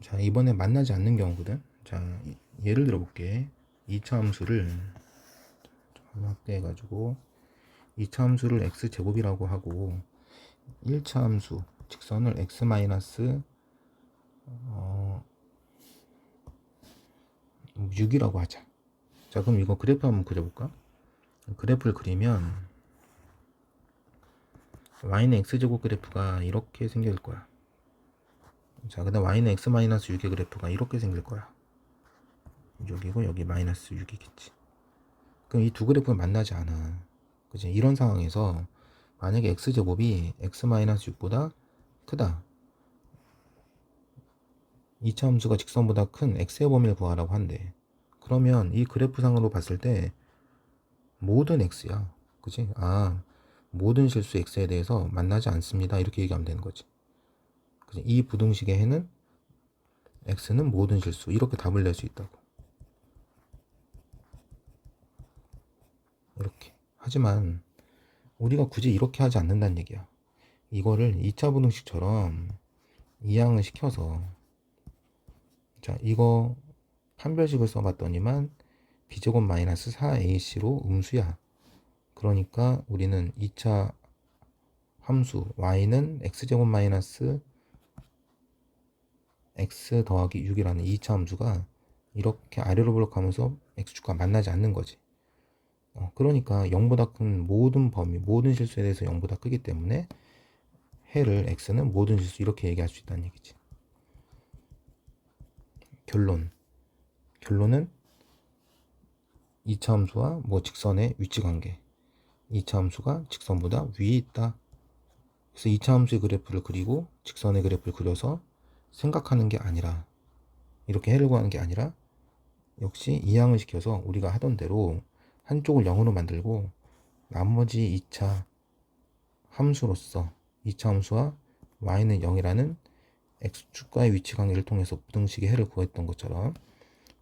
자, 이번에 만나지 않는 경우거든. 자, 이- 예를 들어 볼게. 2차 함수를 좀 확대해 가지고 2차 함수를 x 제곱이라고 하고 1차 함수 직선을 x 마이너스 어 6이라고 하자. 자, 그럼 이거 그래프 한번 그려 볼까? 그래프를 그리면 y는 x 제곱 그래프가 이렇게 생길 거야. 자, 그다음 y는 x 마이너스 6의 그래프가 이렇게 생길 거야. 여기고 여기 마이너스 6이겠지. 그럼 이 두 그래프는 만나지 않아. 그지? 이런 상황에서 만약에 x 제곱이 x 마이너스 6보다 크다. 2차 함수가 직선보다 큰 x의 범위를 구하라고 한대. 그러면 이 그래프상으로 봤을 때 모든 x야. 그지? 아, 모든 실수 x에 대해서 만나지 않습니다. 이렇게 얘기하면 되는 거지. 이 부등식의 해는 x는 모든 실수. 이렇게 답을 낼 수 있다고. 이렇게. 하지만 우리가 굳이 이렇게 하지 않는다는 얘기야. 이거를 2차 부등식처럼 이항을 시켜서 자, 이거 판별식을 써봤더니만 b제곱 마이너스 4ac로 음수야. 그러니까 우리는 2차 함수 y는 x제곱 마이너스 x 더하기 6이라는 2차 함수가 이렇게 아래로 블록하면서 x축과 만나지 않는 거지. 어, 그러니까 0보다 큰 모든 범위, 모든 실수에 대해서 0보다 크기 때문에 해를 x는 모든 실수 이렇게 얘기할 수 있다는 얘기지. 결론. 결론은 2차 함수와 뭐 직선의 위치 관계. 2차 함수가 직선보다 위에 있다. 그래서 2차 함수의 그래프를 그리고 직선의 그래프를 그려서 생각하는 게 아니라 이렇게 해를 구하는 게 아니라 역시 이항을 시켜서 우리가 하던 대로 한쪽을 0으로 만들고 나머지 2차 함수로서 2차 함수와 y는 0이라는 x축과의 위치 관계를 통해서 부등식의 해를 구했던 것처럼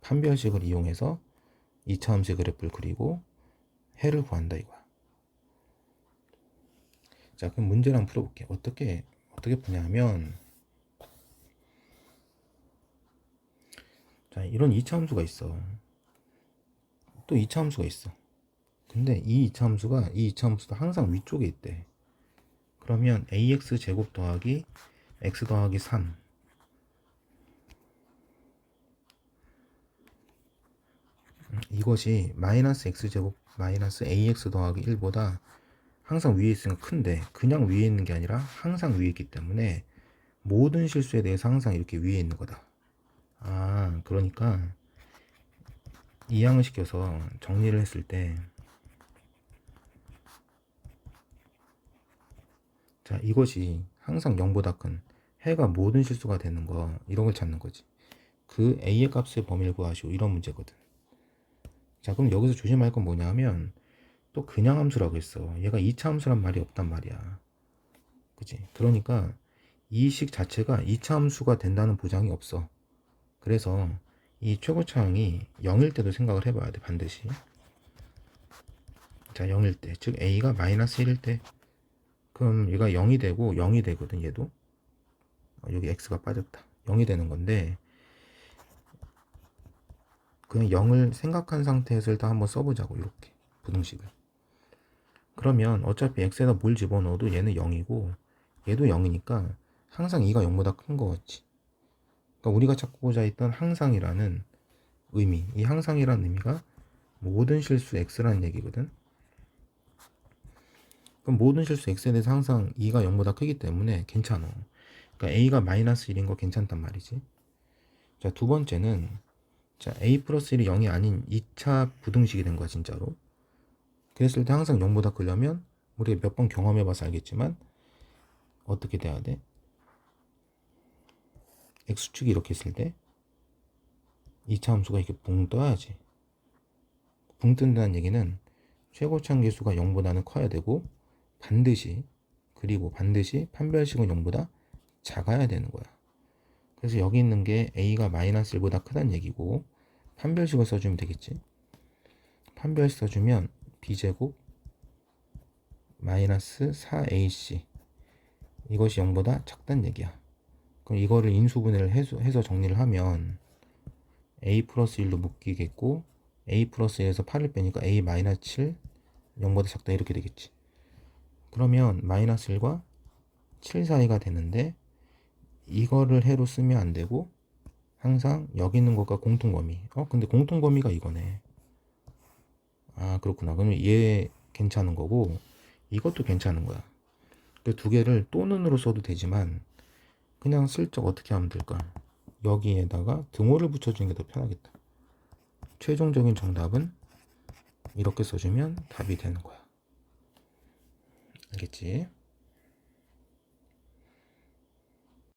판별식을 이용해서 2차 함수의 그래프를 그리고 해를 구한다 이거야. 자, 그럼 문제를 한번 풀어볼게. 어떻게 어떻게 푸냐면 자, 이런 2차 함수가 있어. 또 2차 함수가 있어. 근데 이 2차 함수가 이 2차 함수도 항상 위쪽에 있대. 그러면 ax 제곱 더하기 x 더하기 3 음, 이것이 마이너스 x 제곱 마이너스 ax 더하기 1보다 항상 위에 있으면 큰데 그냥 위에 있는 게 아니라 항상 위에 있기 때문에 모든 실수에 대해서 항상 이렇게 위에 있는 거다. 아, 그러니까 이항을 시켜서 정리를 했을 때 자, 이것이 항상 0보다 큰 해가 모든 실수가 되는 거 이런 걸 찾는 거지. 그 a의 값의 범위를 구하시오 이런 문제거든. 자, 그럼 여기서 조심할 건 뭐냐면 또 그냥 함수라고 했어. 얘가 2차 함수란 말이 없단 말이야. 그지? 그러니까 이식 자체가 2차 함수가 된다는 보장이 없어. 그래서 이 최고차항이 0일 때도 생각을 해봐야 돼 반드시. 자, 0일 때, 즉 a가 마이너스 1일 때, 그럼 얘가 0이 되고 0이 되거든 얘도. 어, 여기 x가 빠졌다. 0이 되는 건데 그냥 0을 생각한 상태에서 일단 한번 써보자고 이렇게 부등식을. 그러면 어차피 x에다 뭘 집어넣어도 얘는 0이고 얘도 0이니까 항상 2가 0보다 큰 거겠지. 그러니까 우리가 찾고자 했던 항상이라는 의미, 이 항상이라는 의미가 모든 실수 x라는 얘기거든. 그럼 모든 실수 x에 대해서 항상 2가 0보다 크기 때문에 괜찮아. 그러니까 a가 마이너스 1인 거 괜찮단 말이지. 자, 두 번째는 자, a 플러스 1이 0이 아닌 2차 부등식이 된 거야, 진짜로. 그랬을 때 항상 0보다 크려면 우리가 몇 번 경험해 봐서 알겠지만 어떻게 돼야 돼? X축이 이렇게 있을 때 2차 함수가 이렇게 붕 떠야지. 붕 뜬다는 얘기는 최고차항 계수가 0보다는 커야 되고 반드시 그리고 반드시 판별식은 0보다 작아야 되는 거야. 그래서 여기 있는 게 a가 마이너스 1보다 크다는 얘기고 판별식을 써주면 되겠지. 판별식 써주면 b제곱 마이너스 4ac 이것이 0보다 작다는 얘기야. 그럼 이거를 인수분해를 해서, 정리를 하면 a 플러스 1로 묶이겠고 a 플러스 1에서 8을 빼니까 a 마이너스 7 0보다 작다 이렇게 되겠지. 그러면 마이너스 1과 7 사이가 되는데 이거를 해로 쓰면 안 되고 항상 여기 있는 것과 공통 범위. 어 근데 공통 범위가 이거네. 아 그렇구나. 그러면 얘 괜찮은 거고 이것도 괜찮은 거야. 그 두 개를 또는으로 써도 되지만 그냥 슬쩍 어떻게 하면 될까? 여기에다가 등호를 붙여주는 게 더 편하겠다. 최종적인 정답은 이렇게 써주면 답이 되는 거야. 알겠지?